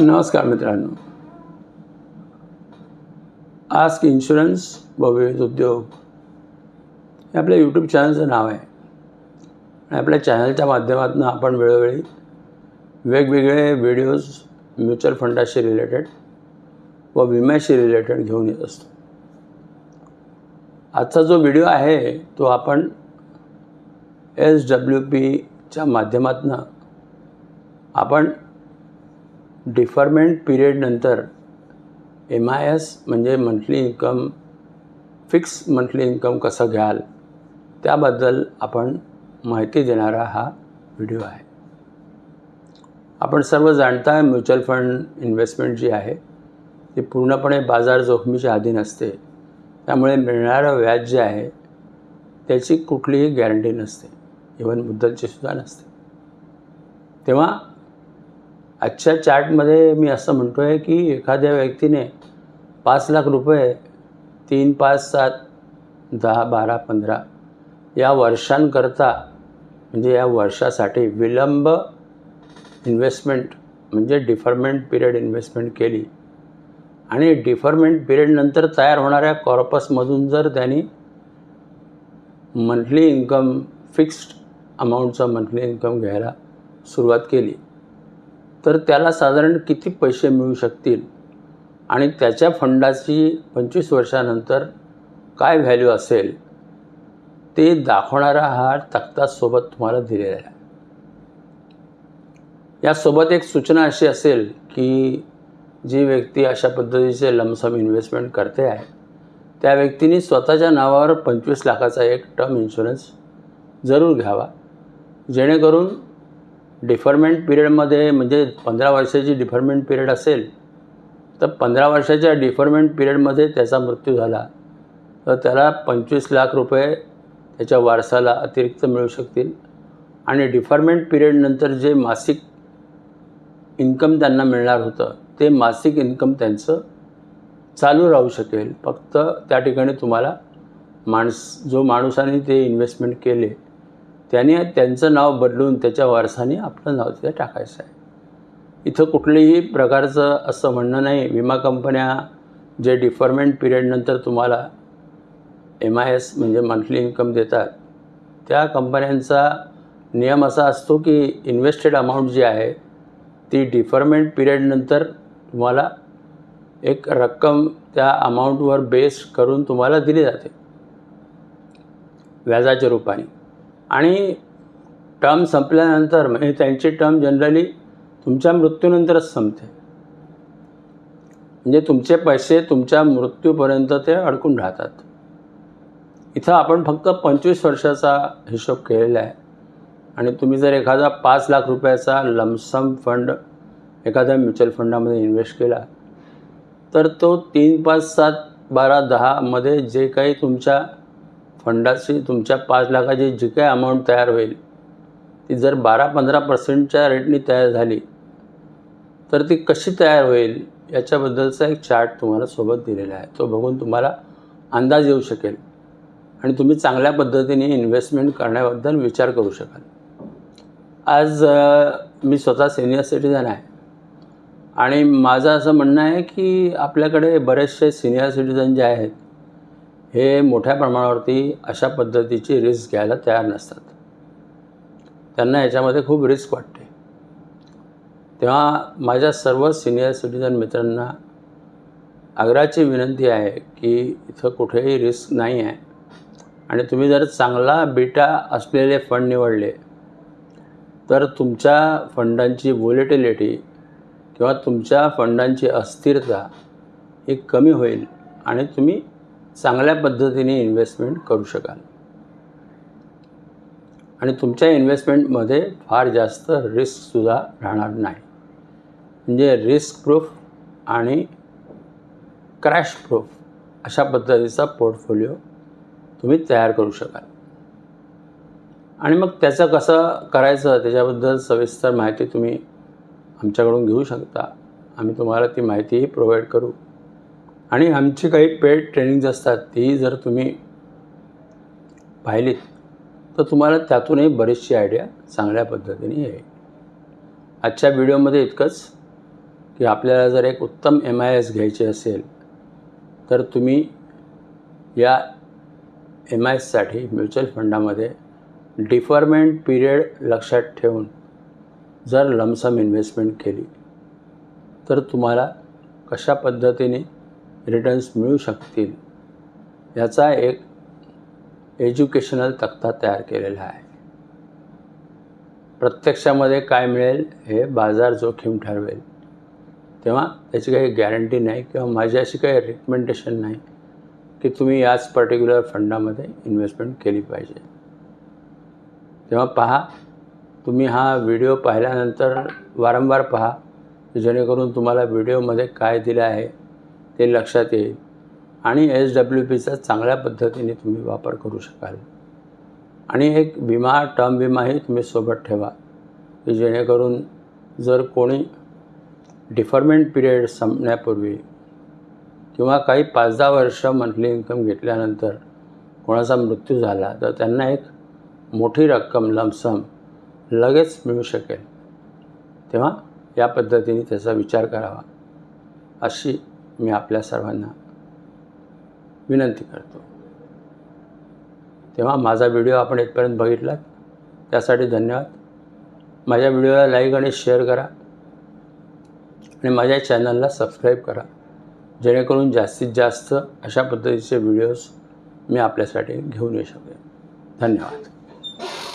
नमस्कार मित्रांनो. Ask insurance व विविध उद्योग हे आपल्या यूट्यूब चॅनलचं नाव आहे. आणि आपल्या चॅनलच्या माध्यमातून आपण वेळोवेळी वेगवेगळे व्हिडिओज म्युच्युअल फंडाशी रिलेटेड व विम्याशी रिलेटेड घेऊन येत असतो. आजचा जो व्हिडिओ आहे तो आपण एस डब्ल्यू पीच्या माध्यमातून आपण डिफरमेंट पिरियडनंतर एम आय एस म्हणजे monthly income fix monthly income कसं घ्याल त्याबद्दल आपण माहिती देणारा हा व्हिडिओ आहे. आपण सर्व जाणता म्युच्युअल फंड इन्व्हेस्टमेंट जी आहे ती पूर्णपणे बाजार जोखमीच्या अधीन असते. त्यामुळे मिळणारं व्याज जे आहे त्याची कुठलीही गॅरंटी नसते. इवन मुद्दलची सुद्धा नसते. तेव्हा आजच्या चार्टमध्ये मी असं म्हणतो आहे की एखाद्या व्यक्तीने पाच लाख रुपये तीन पाच सात दहा बारा पंधरा या वर्षांकरता म्हणजे या वर्षासाठी विलंब इन्व्हेस्टमेंट म्हणजे डिफरमेंट पिरियड इन्व्हेस्टमेंट केली. आणि डिफरमेंट पिरियडनंतर तयार होणाऱ्या कॉर्पसमधून जर त्यांनी मंथली इन्कम फिक्स्ड अमाऊंटचं मंथली इन्कम घ्यायला सुरुवात केली तर त्याला साधारण किती पैसे मिळू शकतील? आणि त्याच्या फंडाची पंचवीस वर्षानंतर काय व्हॅल्यू असेल? ते दाखवणारा हा तक्तासोबत तुम्हाला दिलेला आहे. यासोबत एक सूचना अशी असेल की जी व्यक्ती अशा पद्धतीचे लमसम इन्व्हेस्टमेंट करते आहे त्या व्यक्तीने स्वतःच्या नावावर पंचवीस लाखाचा एक टर्म इन्शुरन्स जरूर घ्यावा जेणेकरून डिफरमेंट पिरियडमध्ये म्हणजे पंधरा वर्षाची डिफरमेंट पिरियड असेल तर पंधरा वर्षाच्या डिफरमेंट पिरियडमध्ये त्याचा मृत्यू झाला. तर त्याला पंचवीस लाख रुपये त्याच्या वारसाला अतिरिक्त मिळू शकतील. आणि डिफरमेंट पिरियडनंतर जे मासिक इन्कम त्यांना मिळणार होतं ते मासिक इन्कम त्यांचं चालू राहू शकेल. फक्त त्या ठिकाणी तुम्हाला माणस जो माणूसाने ते इन्व्हेस्टमेंट केले त्याने त्यांचं नाव बदलून त्याच्या वारसाने आपलं नाव तिथे टाकायचं आहे. इथं कुठल्याही प्रकारचं असं म्हणणं नाही. विमा कंपन्या जे डिफरमेंट पिरियडनंतर तुम्हाला एम आय एस म्हणजे मंथली इन्कम देतात त्या कंपन्यांचा नियम असा असतो की इन्व्हेस्टेड अमाऊंट जी आहे ती डिफरमेंट पिरियडनंतर तुम्हाला एक रक्कम त्या अमाऊंटवर बेस करून तुम्हाला दिली जाते. व्याजाच्या रूपाने. आणि टर्म संपल्यानंतर म्हणजे त्यांची टर्म जनरली तुमच्या मृत्यूनंतरच संपते. म्हणजे तुमचे पैसे तुमच्या मृत्यूपर्यंत ते अडकून राहतात. इथं आपण फक्त पंचवीस वर्षाचा हिशोब केलेला आहे. आणि तुम्ही जर एखादा पाच लाख रुपयाचा लमसम फंड एखाद्या म्युच्युअल फंडामध्ये इन्व्हेस्ट केला तर तो तीन पाच सात बारा दहामध्ये जे काही तुमच्या फंडाची तुमच्या पाच लाखाची जी काय अमाऊंट तयार होईल ती जर बारा पंधरा पर्सेंटच्या रेटनी तयार झाली तर ती कशी तयार होईल याच्याबद्दलचा एक चार्ट तुम्हाला सोबत दिलेला आहे. तो बघून तुम्हाला अंदाज येऊ शकेल आणि तुम्ही चांगल्या पद्धतीने इन्व्हेस्टमेंट करण्याबद्दल विचार करू शकाल. आज मी स्वतः सिनियर सिटीजन आहे आणि माझं असं म्हणणं आहे की आपल्याकडे बरेचसे सिनियर सिटीजन जे आहेत हे मोठ्या प्रमाणावरती अशा पद्धतीची रिस्क घ्यायला तयार नसतात. त्यांना याच्यामध्ये खूप रिस्क वाटते. तेव्हा माझ्या सर्व सिनियर सिटीजन मित्रांना आग्राची विनंती आहे की इथं कुठेही रिस्क नाही आहे आणि तुम्ही जर चांगला बीटा असलेले फंड निवडले तर तुमच्या फंडांची वोलेटिलिटी किंवा तुमच्या फंडांची अस्थिरता ही कमी होईल आणि तुम्ही चांगल्या पद्धतीने इन्व्हेस्टमेंट करू शकाल. आणि तुमच्या इन्व्हेस्टमेंटमध्ये फार जास्त रिस्कसुद्धा राहणार नाही. म्हणजे रिस्क प्रूफ आणि क्रॅश प्रूफ अशा पद्धतीचा पोर्टफोलिओ तुम्ही तयार करू शकाल. आणि मग त्याचं कसं करायचं त्याच्याबद्दल सविस्तर माहिती तुम्ही आमच्याकडून घेऊ शकता. आम्ही तुम्हाला ती माहितीही प्रोव्हाइड करू. आणि आमची काही पेड ट्रेनिंग्ज असतात ती जर तुम्ही पाहिलीत तर तुम्हाला त्यातूनही बरीचशी आयडिया चांगल्या पद्धतीने येईल. आजच्या व्हिडिओमध्ये इतकंच की आपल्याला जर एक उत्तम एम आय एस घ्यायचे असेल तर तुम्ही या एम आय एससाठी म्युच्युअल फंडामध्ये डिफरमेंट पिरियड लक्षात ठेवून जर लमसम इन्व्हेस्टमेंट केली तर तुम्हाला कशा पद्धतीने रिटर्न्स मिळू शकतील याचा एक एज्युकेशनल तक्ता तयार केलेला आहे. प्रत्यक्षामध्ये काय मिळेल हे बाजार जोखीम ठरवेल. तेव्हा त्याची काही गॅरंटी नाही किंवा माझी अशी काही रिकमेंडेशन नाही की तुम्ही याच पर्टिक्युलर फंडामध्ये इन्व्हेस्टमेंट केली पाहिजे. तेव्हा पहा तुम्ही हा व्हिडिओ पाहिल्यानंतर वारंवार पहा जेणेकरून तुम्हाला व्हिडिओमध्ये काय दिलं आहे ते लक्षात येईल. आणि एस डब्ल्यू पीचा चांगल्या पद्धतीने तुम्ही वापर करू शकाल. आणि एक विमा टर्म विमाही तुम्ही सोबत ठेवा की जेणेकरून जर कोणी डिफरमेंट पिरियड संपण्यापूर्वी किंवा काही पाच दहा वर्ष मंथली इन्कम घेतल्यानंतर कोणाचा मृत्यू झाला तर त्यांना एक मोठी रक्कम लमसम लगेच मिळू शकेल. तेव्हा या पद्धतीने त्याचा विचार करावा. अशी मी आपल्या सर्वांना विनंती करतो. तेव्हा माझा व्हिडिओ आपण इथपर्यंत बघितलात. त्यासाठी धन्यवाद. माझ्या व्हिडिओला लाईक आणि शेअर करा. आणि माझ्या चॅनलला सबस्क्राईब करा. जेणेकरून जास्तीत जास्त अशा पद्धतीचे व्हिडिओज मी आपल्यासाठी घेऊन येऊ शकेन. धन्यवाद.